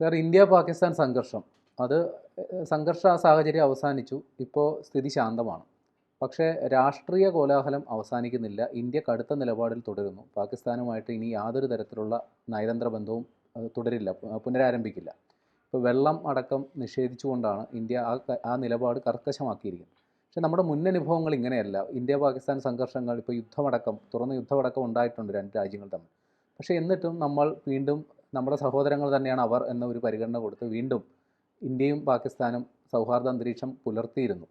Sir India Pakistan സംഘർഷം. അത് സംഘർഷ സാഹചര്യം അവസാനിച്ചു. ഇപ്പോൾ സ്ഥിതി ശാന്തമാണ്. പക്ഷേ രാഷ്ട്രീയ കോലാഹലം അവസാനിക്കുന്നില്ല. ഇന്ത്യ കടുത്ത നിലപാടിൽ തുടരുന്നു. പാകിസ്ഥാനുമായിട്ട് ഇനി യാതൊരു തരത്തിലുള്ള നയതന്ത്ര ബന്ധവും തുടരില്ല. പുനരാരംഭിക്കില്ല. ഇപ്പോൾ വെള്ളം അടക്കം നിഷേധിച്ചുകൊണ്ടാണ് ഇന്ത്യ ആ ആ നിലപാട് കർക്കശമാക്കിയിരിക്കുന്നത്. പക്ഷേ നമ്മുടെ മുന്നനുഭവങ്ങൾ ഇങ്ങനെയല്ല. ഇന്ത്യ പാകിസ്ഥാൻ സംഘർഷങ്ങൾ ഇപ്പോൾ യുദ്ധമടക്കം തുറന്ന യുദ്ധമടക്കം ഉണ്ടായിട്ടുണ്ട് രണ്ട് രാജ്യങ്ങൾ തമ്മിൽ. പക്ഷേ എന്നിട്ടും നമ്മൾ വീണ്ടും നമ്മുടെ സഹോദരങ്ങൾ തന്നെയാണ് അവർ എന്ന ഒരു പരിഗണന കൊടുത്ത് വീണ്ടും ഇന്ത്യയും പാകിസ്ഥാനും സൗഹാർദ്ദ അന്തരീക്ഷം പുലർത്തിയിരുന്നു.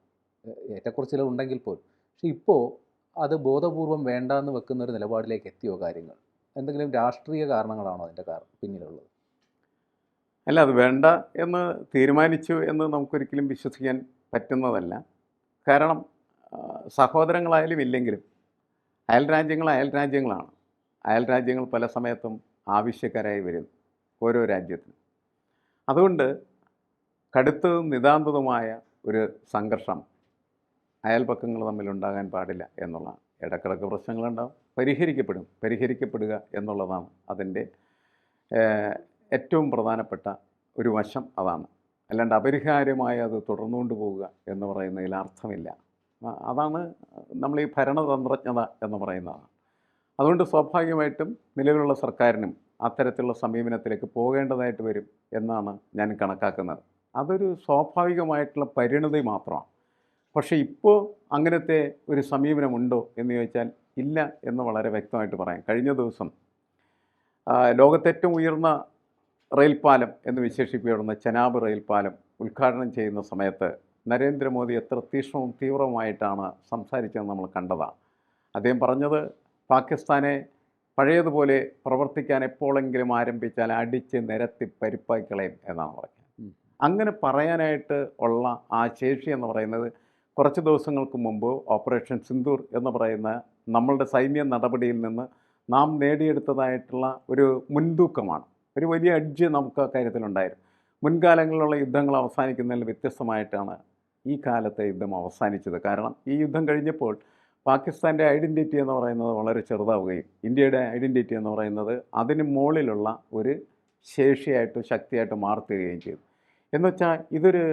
ഏറ്റക്കുറച്ചിൽ ഉണ്ടെങ്കിൽ പോലും. പക്ഷേ ഇപ്പോൾ അത് ബോധപൂർവം വേണ്ട എന്ന് വെക്കുന്ന ഒരു നിലപാടിലേക്ക് എത്തിയോ കാര്യങ്ങൾ? എന്തെങ്കിലും രാഷ്ട്രീയ കാരണങ്ങളാണോ അതിന്റെ കാരണം പിന്നിലുള്ളത്? അല്ല അത് വേണ്ട എന്ന് തീരുമാനിച്ചു എന്ന് നമുക്കൊരിക്കലും വിശ്വസിക്കാൻ പറ്റുന്നതല്ല. കാരണം സഹോദരങ്ങളായാലും ഇല്ലെങ്കിലും അയൽ രാജ്യങ്ങൾ അയൽ രാജ്യങ്ങളാണ്. അയൽ രാജ്യങ്ങൾ പല സമയത്തും ആവശ്യക്കാരായി വരും ഓരോ രാജ്യത്തിനും അതുകൊണ്ട് കടുത്തതും നിതാന്തതുമായ ഒരു സംഘർഷം അയൽപക്കങ്ങൾ തമ്മിൽ ഉണ്ടാകാൻ പാടില്ല എന്നുള്ളതാണ് ഇടക്കിടക്ക് പ്രശ്നങ്ങളുണ്ടാവും. പരിഹരിക്കപ്പെടും പരിഹരിക്കപ്പെടുക എന്നുള്ളതാണ് അതിന്റെ ഏറ്റവും പ്രധാനപ്പെട്ട ഒരു വശം അതാണ്. അല്ലാണ്ട് അപരിഹാര്യമായി അത് തുടർന്നുകൊണ്ട് പോവുക എന്ന് പറയുന്നതിൽ അർത്ഥമില്ല. അതാണ് നമ്മൾ ഈ ഭരണതന്ത്രജ്ഞത എന്ന് പറയുന്നതാണ്. അതുകൊണ്ട് സ്വാഭാവികമായിട്ടും നിലവിലുള്ള സർക്കാരിനും അത്തരത്തിലുള്ള സമീപനത്തിലേക്ക് പോകേണ്ടതായിട്ട് വരും എന്നാണ് ഞാൻ കണക്കാക്കുന്നത്. അതൊരു സ്വാഭാവികമായിട്ടുള്ള പരിണതി മാത്രമാണ്. പക്ഷേ ഇപ്പോൾ അങ്ങനത്തെ ഒരു സമീപനമുണ്ടോ എന്ന് ചോദിച്ചാൽ ഇല്ല എന്ന് വളരെ വ്യക്തമായിട്ട് പറയാം. കഴിഞ്ഞ ദിവസം ലോകത്തേറ്റവും ഉയർന്ന റെയിൽപാലം എന്ന് വിശേഷിപ്പിക്കപ്പെടുന്ന ചെനാബ് റെയിൽപാലം ഉദ്ഘാടനം ചെയ്യുന്ന സമയത്ത് നരേന്ദ്രമോദി എത്ര തീക്ഷ്ണവും തീവ്രവുമായിട്ടാണ് സംസാരിച്ചതെന്ന് നമ്മൾ കണ്ടതാണ്. അദ്ദേഹം പറഞ്ഞത് പാകിസ്ഥാനെ പഴയതുപോലെ പ്രവർത്തിക്കാൻ എപ്പോഴെങ്കിലും ആരംഭിച്ചാൽ അടിച്ച് നിരത്തി പരിപ്പാക്കളയും എന്നാണ് പറഞ്ഞത് അങ്ങനെ പറയാനായിട്ട് ഉള്ള ആ ശേഷി എന്ന് പറയുന്നത് കുറച്ച് ദിവസങ്ങൾക്ക് മുമ്പ് ഓപ്പറേഷൻ സിന്ദൂർ എന്ന് പറയുന്ന നമ്മളുടെ സൈന്യ നടപടിയിൽ നിന്ന് നാം നേടിയെടുത്തതായിട്ടുള്ള ഒരു മുൻതൂക്കമാണ്. ഒരു വലിയ അഡ്ജ് നമുക്ക് ആ കാര്യത്തിലുണ്ടായിരുന്നു. മുൻകാലങ്ങളിലുള്ള യുദ്ധങ്ങൾ അവസാനിക്കുന്നതിൽ വ്യത്യസ്തമായിട്ടാണ് ഈ കാലത്തെ യുദ്ധം അവസാനിച്ചത്. കാരണം ഈ യുദ്ധം കഴിഞ്ഞപ്പോൾ പാകിസ്ഥാന്റെ ഐഡന്റിറ്റി എന്ന് പറയുന്നത് വളരെ ചെറുതാവുകയും ഇന്ത്യയുടെ ഐഡന്റിറ്റി എന്ന് പറയുന്നത് അതിന് മുകളിലുള്ള ഒരു ശേഷിയായിട്ട് ശക്തിയായിട്ട് മാർത്തുകയും ചെയ്തു. എന്നുവെച്ചാൽ ഇതൊരു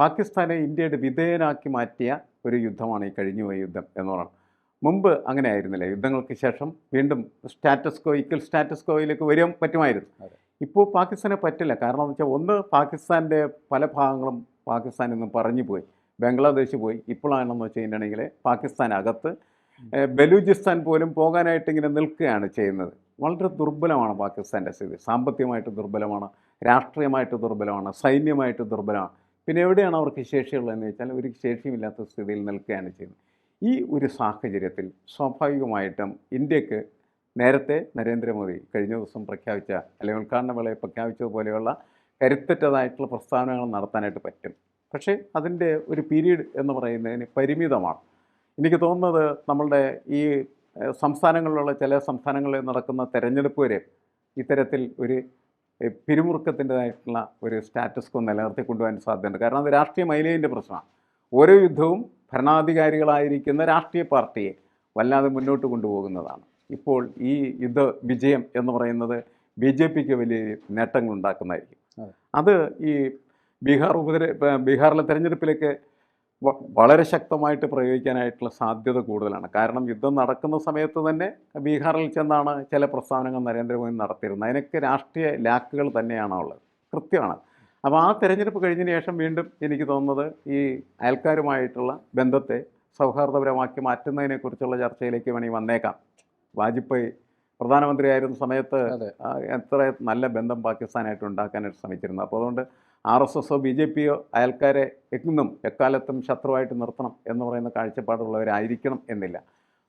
പാകിസ്ഥാനെ ഇന്ത്യയുടെ വിധേയനാക്കി മാറ്റിയ ഒരു യുദ്ധമാണ് ഈ കഴിഞ്ഞു പോയ യുദ്ധം എന്ന് പറയുന്നത് മുമ്പ് അങ്ങനെ ആയിരുന്നില്ല. യുദ്ധങ്ങൾക്ക് ശേഷം വീണ്ടും സ്റ്റാറ്റസ് കോ ഇക്കൽ സ്റ്റാറ്റസ് കോയിലേക്ക് വരാൻ പറ്റുമായിരുന്നു. ഇപ്പോൾ പാകിസ്ഥാനെ പറ്റില്ല. കാരണം എന്ന് വെച്ചാൽ ഒന്ന് പാകിസ്ഥാന്റെ പല ഭാഗങ്ങളും പാകിസ്ഥാനിൽ നിന്ന് പറഞ്ഞു പോയി ബംഗ്ലാദേശ് പോയി. ഇപ്പോഴാണെന്ന് വെച്ച് കഴിഞ്ഞിട്ടുണ്ടെങ്കിൽ പാകിസ്ഥാനകത്ത് അകത്ത് ബലൂചിസ്ഥാൻ പോലും പോകാനായിട്ട് ഇങ്ങനെ നിൽക്കുകയാണ് ചെയ്യുന്നത്. വളരെ ദുർബലമാണ് പാകിസ്ഥാന്റെ സ്ഥിതി. സാമ്പത്തികമായിട്ട് ദുർബലമാണ് രാഷ്ട്രീയമായിട്ട് ദുർബലമാണ് സൈന്യമായിട്ട് ദുർബലമാണ്. പിന്നെ എവിടെയാണ് അവർക്ക് ശേഷിയുള്ളതെന്ന് വെച്ചാൽ ഒരു ശേഷിയുമില്ലാത്ത സ്ഥിതിയിൽ നിൽക്കുകയാണ് ചെയ്യുന്നത്. ഈ ഒരു സാഹചര്യത്തിൽ സ്വാഭാവികമായിട്ടും ഇന്ത്യയ്ക്ക് നേരത്തെ നരേന്ദ്രമോദി കഴിഞ്ഞ ദിവസം പ്രഖ്യാപിച്ച അല്ലെങ്കിൽ ഉദ്ഘാടന വേളയിൽ പ്രഖ്യാപിച്ചതുപോലെയുള്ള കരുത്തറ്റതായിട്ടുള്ള പ്രസ്താവനകൾ നടത്താനായിട്ട് പറ്റും. പക്ഷേ അതിന്റെ ഒരു പീരീഡ് എന്ന് പറയുന്നതിന് പരിമിതമാണ്. എനിക്ക് തോന്നുന്നത് നമ്മളുടെ ഈ സംസ്ഥാനങ്ങളിലുള്ള ചില സംസ്ഥാനങ്ങളിൽ നടക്കുന്ന തെരഞ്ഞെടുപ്പ് വരെ ഇത്തരത്തിൽ ഒരു പിരിമുറുക്കത്തിന്റെതായിട്ടുള്ള ഒരു സ്റ്റാറ്റസ് കോ നിലനിർത്തി കൊണ്ടുപോകാൻ സാധ്യതയുണ്ട്. കാരണം അത് രാഷ്ട്രീയ മൈലേജിന്റെ പ്രശ്നമാണ്. ഓരോ യുദ്ധവും ഭരണാധികാരികളായിരിക്കുന്ന രാഷ്ട്രീയ പാർട്ടിയെ വല്ലാതെ മുന്നോട്ട് കൊണ്ടുപോകുന്നതാണ്. ഇപ്പോൾ ഈ യുദ്ധ വിജയം എന്ന് പറയുന്നത് ബി ജെ പിക്ക് വലിയ നേട്ടങ്ങൾ ഉണ്ടാക്കുന്നതായിരിക്കും. അത് ഈ ബീഹാർ ഉപതിരെ ബീഹാറിലെ തെരഞ്ഞെടുപ്പിലേക്ക് വളരെ ശക്തമായിട്ട് പ്രയോഗിക്കാനായിട്ടുള്ള സാധ്യത കൂടുതലാണ്. കാരണം യുദ്ധം നടക്കുന്ന സമയത്ത് തന്നെ ബീഹാറിൽ ചെന്നാണ് ചില പ്രസ്താവനകൾ നരേന്ദ്രമോദി നടത്തിയിരുന്നത്. അതിനൊക്കെ രാഷ്ട്രീയ ലാക്കുകൾ തന്നെയാണ് ഉള്ളത്. കൃത്യമാണ്. അപ്പോൾ ആ തെരഞ്ഞെടുപ്പ് കഴിഞ്ഞതിന് ശേഷം വീണ്ടും എനിക്ക് തോന്നുന്നത് ഈ അയൽക്കാരുമായിട്ടുള്ള ബന്ധത്തെ സൗഹാർദ്ദപരമാക്കി മാറ്റുന്നതിനെക്കുറിച്ചുള്ള ചർച്ചയിലേക്ക് വേണമെങ്കിൽ വന്നേക്കാം. വാജ്പേയി പ്രധാനമന്ത്രിയായിരുന്ന സമയത്ത് എത്ര നല്ല ബന്ധം പാകിസ്ഥാനായിട്ട് ഉണ്ടാക്കാനായിട്ട് ശ്രമിച്ചിരുന്നു. അപ്പോൾ അതുകൊണ്ട് ആർ എസ് എസോ ബി ജെ പിയോ അയൽക്കാരെ എന്നും എക്കാലത്തും ശത്രുവായിട്ട് നിർത്തണം എന്ന് പറയുന്ന കാഴ്ചപ്പാടുള്ളവരായിരിക്കണം എന്നില്ല.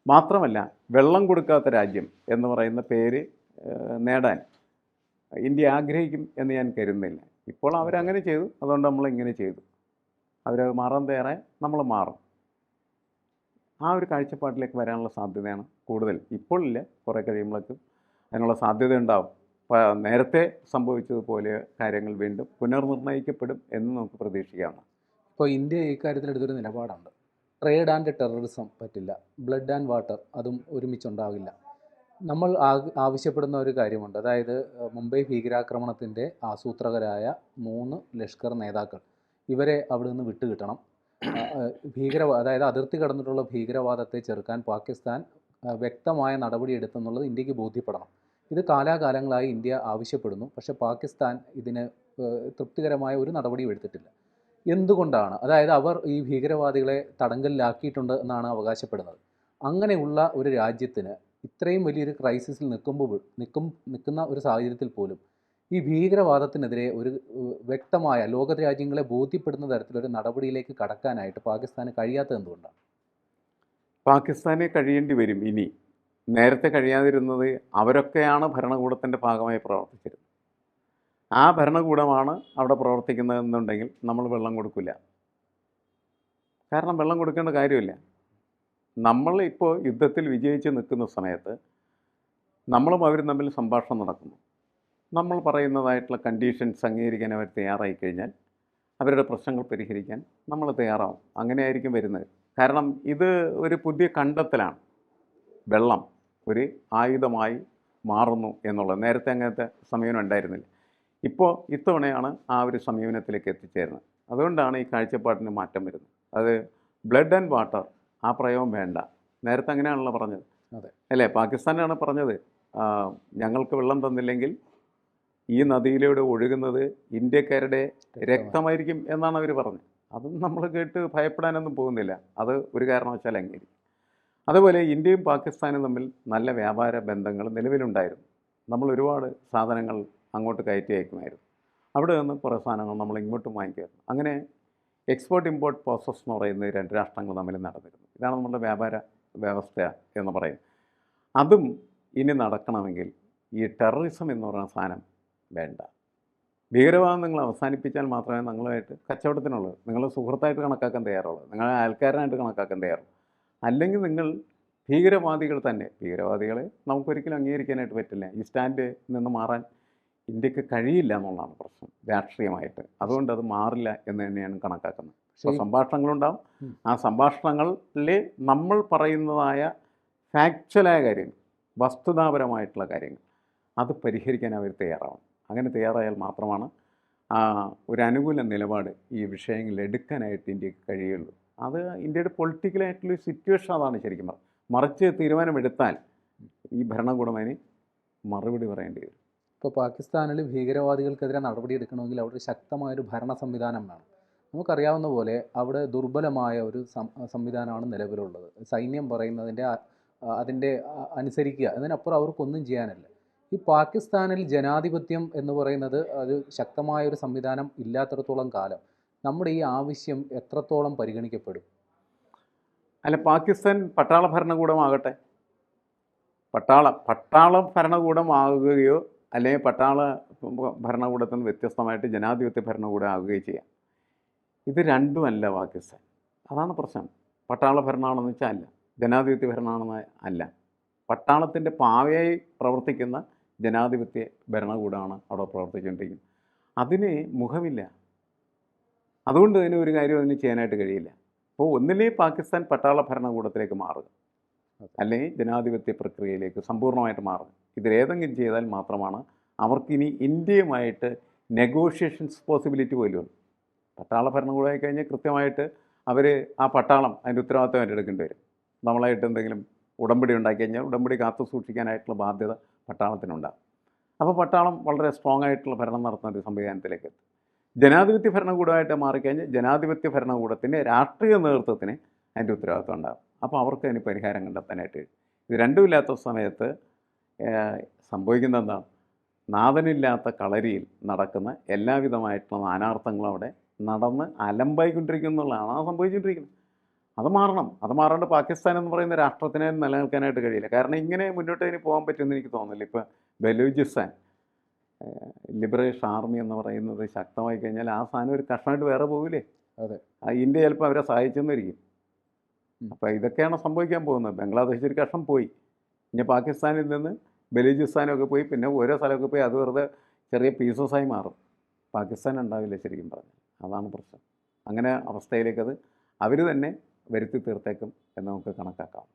മാത്രമല്ല വെള്ളം കൊടുക്കാത്ത രാജ്യം എന്ന് പറയുന്ന പേര് നേടാൻ ഇന്ത്യ ആഗ്രഹിക്കും എന്ന് ഞാൻ കരുതുന്നില്ല. ഇപ്പോൾ അവരങ്ങനെ ചെയ്തു. അതുകൊണ്ട് നമ്മൾ ഇങ്ങനെ ചെയ്തു. അവർ മാറാൻ തയ്യാറായി നമ്മൾ മാറും. ആ ഒരു കാഴ്ചപ്പാട്ടിലേക്ക് വരാനുള്ള സാധ്യതയാണ് കൂടുതൽ. ഇപ്പോഴില്ല കുറേ കഴിയുമ്പോഴേക്കും അതിനുള്ള സാധ്യത ഉണ്ടാവും നേരത്തെ സംഭവിച്ചതുപോലെ കാര്യങ്ങൾ വീണ്ടും പുനർനിർണയിക്കപ്പെടും എന്ന് നമുക്ക് പ്രതീക്ഷിക്കാവുന്ന ഇപ്പോൾ ഇന്ത്യ ഇക്കാര്യത്തിൽ എടുത്തൊരു നിലപാടുണ്ട്. ട്രേഡ് ആൻഡ് ടെററിസം പറ്റില്ല. ബ്ലഡ് ആൻഡ് വാട്ടർ അതും ഒരുമിച്ചുണ്ടാവില്ല. നമ്മൾ ആവശ്യപ്പെടുന്ന ഒരു കാര്യമുണ്ട്. അതായത് മുംബൈ ഭീകരാക്രമണത്തിന്റെ ആസൂത്രകരായ മൂന്ന് ലഷ്കർ നേതാക്കൾ ഇവരെ അവിടെ നിന്ന് വിട്ടുകിട്ടണം ഭീകര അതായത് അതിർത്തി കടന്നിട്ടുള്ള ഭീകരവാദത്തെ ചെറുക്കാൻ പാകിസ്ഥാൻ വ്യക്തമായ നടപടിയെടുത്തെന്നുള്ളത് ഇന്ത്യയ്ക്ക് ബോധ്യപ്പെടണം. ഇത് കാലാകാലങ്ങളായി ഇന്ത്യ ആവശ്യപ്പെടുന്നു. പക്ഷേ പാകിസ്ഥാൻ ഇതിന് തൃപ്തികരമായ ഒരു നടപടിയും എടുത്തിട്ടില്ല. എന്തുകൊണ്ടാണ്? അതായത് അവർ ഈ ഭീകരവാദികളെ തടങ്കലിലാക്കിയിട്ടുണ്ട് എന്നാണ് അവകാശപ്പെടുന്നത്. അങ്ങനെയുള്ള ഒരു രാജ്യത്തിന് ഇത്രയും വലിയൊരു ക്രൈസിസിൽ നിൽക്കുമ്പോൾ നിൽക്കും നിൽക്കുന്ന ഒരു സാഹചര്യത്തിൽ പോലും ഈ ഭീകരവാദത്തിനെതിരെ ഒരു വ്യക്തമായ ലോക രാജ്യങ്ങളെ ബോധ്യപ്പെടുന്ന തരത്തിലൊരു നടപടിയിലേക്ക് കടക്കാനായിട്ട് പാകിസ്ഥാന് കഴിയാത്തത് എന്തുകൊണ്ടാണ്? പാകിസ്ഥാനെ കഴിയേണ്ടി വരും ഇനി. നേരത്തെ കഴിയാതിരുന്നത് അവരൊക്കെയാണ് ഭരണകൂടത്തിന്റെ ഭാഗമായി പ്രവർത്തിച്ചിരുന്നത്. ആ ഭരണകൂടമാണ് അവിടെ പ്രവർത്തിക്കുന്നതെന്നുണ്ടെങ്കിൽ നമ്മൾ വെള്ളം കൊടുക്കില്ല കാരണം വെള്ളം കൊടുക്കേണ്ട കാര്യമില്ല. നമ്മൾ ഇപ്പോൾ യുദ്ധത്തിൽ വിജയിച്ച് നിൽക്കുന്ന സമയത്ത് നമ്മളും അവരും തമ്മിൽ സംഭാഷണം നടക്കുന്നു. നമ്മൾ പറയുന്നതായിട്ടുള്ള കണ്ടീഷൻസ് അംഗീകരിക്കാൻ അവർ തയ്യാറായി കഴിഞ്ഞാൽ അവരുടെ പ്രശ്നങ്ങൾ പരിഹരിക്കാൻ നമ്മൾ തയ്യാറാവും. അങ്ങനെയായിരിക്കും വരുന്നത്. കാരണം ഇത് ഒരു പുതിയ കണ്ടെത്തലാണ് വെള്ളം. ഒരു ആയുധമായി മാറുന്നു എന്നുള്ളത് നേരത്തെ അങ്ങനത്തെ സമീപനം ഉണ്ടായിരുന്നില്ല. ഇപ്പോൾ ഇത്തവണയാണ് ആ ഒരു സമീപനത്തിലേക്ക് എത്തിച്ചേരുന്നത്. അതുകൊണ്ടാണ് ഈ കാഴ്ചപ്പാടിന് മാറ്റം വരുന്നത്. അത് ബ്ലഡ് ആൻഡ് വാട്ടർ ആ പ്രയോഗം വേണ്ട. നേരത്തെ അങ്ങനെയാണല്ലോ പറഞ്ഞത്. അതെ. അല്ലേ? പാകിസ്ഥാനാണ് പറഞ്ഞത്. ഞങ്ങൾക്ക് വെള്ളം തന്നില്ലെങ്കിൽ ഈ നദിയിലൂടെ ഒഴുകുന്നത് ഇന്ത്യക്കാരുടെ രക്തമായിരിക്കും. എന്നാണ് അവർ പറഞ്ഞത്. അതും നമ്മൾ കേട്ട് ഭയപ്പെടാനൊന്നും പോകുന്നില്ല. അത് ഒരു കാരണവശാൽ അംഗീകരിക്കും അതുപോലെ ഇന്ത്യയും പാകിസ്ഥാനും തമ്മിൽ നല്ല വ്യാപാര ബന്ധങ്ങൾ നിലവിലുണ്ടായിരുന്നു. നമ്മൾ ഒരുപാട് സാധനങ്ങൾ അങ്ങോട്ട് കയറ്റി അയക്കുമായിരുന്നു. അവിടെ നിന്ന് കുറേ സാധനങ്ങൾ നമ്മൾ ഇങ്ങോട്ടും വാങ്ങിക്കുമായിരുന്നു. അങ്ങനെ എക്സ്പോർട്ട് ഇമ്പോർട്ട് പ്രോസസ്സ് എന്ന് പറയുന്നത് രണ്ട് രാഷ്ട്രങ്ങൾ തമ്മിൽ നടന്നിരുന്നു. ഇതാണ് നമ്മുടെ വ്യാപാര വ്യവസ്ഥ എന്ന് പറയുന്നത്. അതും ഇനി നടക്കണമെങ്കിൽ ഈ ടെററിസം എന്ന് പറയുന്ന സാധനം വേണ്ട. ഭീകരവാദം നിങ്ങൾ അവസാനിപ്പിച്ചാൽ മാത്രമേ നിങ്ങളുമായിട്ട് കച്ചവടത്തിനുള്ളൂ. നിങ്ങൾ സുഹൃത്തായിട്ട് കണക്കാക്കാൻ തയ്യാറുള്ളൂ. നിങ്ങളെ അയൽക്കാരനായിട്ട് കണക്കാക്കാൻ തയ്യാറുള്ളൂ. അല്ലെങ്കിൽ നിങ്ങൾ ഭീകരവാദികൾ തന്നെ. ഭീകരവാദികളെ നമുക്കൊരിക്കലും അംഗീകരിക്കാനായിട്ട് പറ്റില്ല. ഈ സ്റ്റാൻഡ് നിന്ന് മാറാൻ ഇന്ത്യയ്ക്ക് കഴിയില്ല എന്നുള്ളതാണ് പ്രശ്നം രാഷ്ട്രീയമായിട്ട്. അതുകൊണ്ട് അത് മാറില്ല എന്ന് തന്നെയാണ് കണക്കാക്കുന്നത്. അപ്പോൾ സംഭാഷണങ്ങളുണ്ടാവും. ആ സംഭാഷണങ്ങളിൽ നമ്മൾ പറയുന്നതായ ഫാക്ച്വലായ കാര്യങ്ങൾ വസ്തുതാപരമായിട്ടുള്ള കാര്യങ്ങൾ അത് പരിഹരിക്കാൻ അവർ തയ്യാറാവണം. അങ്ങനെ തയ്യാറായാൽ മാത്രമാണ് ആ, ഒരു അനുകൂല നിലപാട് ഈ വിഷയങ്ങളിൽ എടുക്കാനായിട്ട് ഇന്ത്യയ്ക്ക് കഴിയുള്ളൂ. അത് ഇന്ത്യയുടെ പൊളിറ്റിക്കലായിട്ടുള്ള സിറ്റുവേഷൻ അതാണ് ശരിക്കും പറഞ്ഞത് മറിച്ച് തീരുമാനമെടുത്താൽ ഈ ഭരണകൂടം അതിന് മറുപടി പറയേണ്ടി വരും. ഇപ്പോൾ പാകിസ്ഥാനിൽ ഭീകരവാദികൾക്കെതിരെ നടപടിയെടുക്കണമെങ്കിൽ അവിടെ ശക്തമായൊരു ഭരണ സംവിധാനം വേണം. നമുക്കറിയാവുന്ന പോലെ അവിടെ ദുർബലമായ ഒരു സംവിധാനമാണ് നിലവിലുള്ളത്. സൈന്യം പറയുന്നതിന്റെ അതിന്റെ അനുസരിക്കുക. അതിനപ്പുറം അവർക്കൊന്നും ചെയ്യാനില്ല. ഈ പാകിസ്ഥാനിൽ ജനാധിപത്യം എന്ന് പറയുന്നത് ഒരു ശക്തമായ ഒരു സംവിധാനം ഇല്ലാത്തടത്തോളം കാലം നമ്മുടെ ഈ ആവശ്യം എത്രത്തോളം പരിഗണിക്കപ്പെടും? അല്ല പാകിസ്ഥാൻ പട്ടാള ഭരണകൂടമാകട്ടെ. പട്ടാള പട്ടാള ഭരണകൂടമാകുകയോ അല്ലെങ്കിൽ പട്ടാള ഭരണകൂടത്തിൽ നിന്ന് വ്യത്യസ്തമായിട്ട് ജനാധിപത്യ ഭരണകൂടം ആകുകയോ ചെയ്യാം. ഇത് രണ്ടുമല്ല പാകിസ്ഥാൻ. അതാണ് പ്രശ്നം. പട്ടാള ഭരണമാണെന്ന് വെച്ചാൽ അല്ല. ജനാധിപത്യ ഭരണമാണെന്ന് അല്ല. പട്ടാളത്തിന്റെ പാവയായി പ്രവർത്തിക്കുന്ന ജനാധിപത്യ ഭരണകൂടമാണ് അവിടെ പ്രവർത്തിച്ചുകൊണ്ടിരിക്കുന്നത്. അതിന് മുഖമില്ല. അതുകൊണ്ട് തന്നെ ഒരു കാര്യം അതിന് ചെയ്യാനായിട്ട് കഴിയില്ല. അപ്പോൾ ഒന്നിലേ പാകിസ്ഥാൻ പട്ടാള ഭരണകൂടത്തിലേക്ക് മാറുക. അല്ലെങ്കിൽ ജനാധിപത്യ പ്രക്രിയയിലേക്ക് സമ്പൂർണമായിട്ട് മാറുക. ഇതിലേതെങ്കിലും ചെയ്താൽ മാത്രമാണ് അവർക്കിനി ഇന്ത്യയുമായിട്ട് നെഗോഷിയേഷൻസ് പോസിബിലിറ്റി പോലും ഉള്ളൂ പട്ടാള ഭരണകൂടമായി കഴിഞ്ഞാൽ കൃത്യമായിട്ട് അവർ ആ പട്ടാളം അതിന്റെ ഉത്തരവാദിത്തം ഏറ്റെടുക്കേണ്ടി വരും. നമ്മളായിട്ട് എന്തെങ്കിലും ഉടമ്പടി ഉണ്ടാക്കി കഴിഞ്ഞാൽ ഉടമ്പടി കാത്തു സൂക്ഷിക്കാനായിട്ടുള്ള ബാധ്യത പട്ടാളത്തിനുണ്ടാകും. അപ്പോൾ പട്ടാളം വളരെ സ്ട്രോങ് ആയിട്ടുള്ള ഭരണം നടത്തുന്ന ഒരു സംവിധാനത്തിലേക്ക് എത്തും. ജനാധിപത്യ ഭരണകൂടമായിട്ട് മാറിക്കഴിഞ്ഞാൽ ജനാധിപത്യ ഭരണകൂടത്തിന്റെ രാഷ്ട്രീയ നേതൃത്വത്തിന് അതിന്റെ ഉത്തരവാദിത്വം ഉണ്ടാകും. അപ്പോൾ അവർക്ക് അതിന് പരിഹാരം കണ്ടെത്താനായിട്ട് ഇത് രണ്ടുമില്ലാത്ത സമയത്ത് സംഭവിക്കുന്ന എന്താ നാഥനില്ലാത്ത കളരിയിൽ നടക്കുന്ന എല്ലാവിധമായിട്ടുള്ള നാനാർത്ഥങ്ങളും അവിടെ നടന്ന് അലമ്പായിക്കൊണ്ടിരിക്കുന്നുള്ളതാണ് ആ സംഭവിച്ചുകൊണ്ടിരിക്കുന്നത് അത് മാറണം. അത് മാറാണ്ട് പാകിസ്ഥാൻ എന്ന് പറയുന്ന രാഷ്ട്രത്തിനെ നിലനിൽക്കാനായിട്ട് കഴിയില്ല. കാരണം ഇങ്ങനെ മുന്നോട്ട് അതിന് പോകാൻ പറ്റുമെന്ന് എനിക്ക് തോന്നുന്നില്ല. ഇപ്പോൾ ബലൂചിസ്ഥാൻ ലിബറേഷൻ ആർമി എന്ന് പറയുന്നത് ശക്തമായി കഴിഞ്ഞാൽ ആ സാധനം ഒരു കഷ്ണമായിട്ട് വേറെ പോകില്ലേ അതെ. ആ ഇന്ത്യ ചിലപ്പോൾ അവരെ സഹായിച്ചെന്നിരിക്കും. അപ്പോൾ ഇതൊക്കെയാണ് സംഭവിക്കാൻ പോകുന്നത്. ബംഗ്ലാദേശിൽ ഒരു കഷ്ണം പോയി. പിന്നെ പാകിസ്ഥാനിൽ നിന്ന് ബലൂചിസ്ഥാനൊക്കെ പോയി. പിന്നെ ഓരോ സ്ഥലമൊക്കെ പോയി. അത് വെറുതെ ചെറിയ പീസസായി മാറും. പാകിസ്ഥാൻ ഉണ്ടാവില്ല ശരിക്കും പറഞ്ഞാൽ. അതാണ് പ്രശ്നം. അങ്ങനെ അവസ്ഥയിലേക്കത് അവർ തന്നെ വരുത്തി തീർത്തേക്കും എന്ന് നമുക്ക് കണക്കാക്കാം.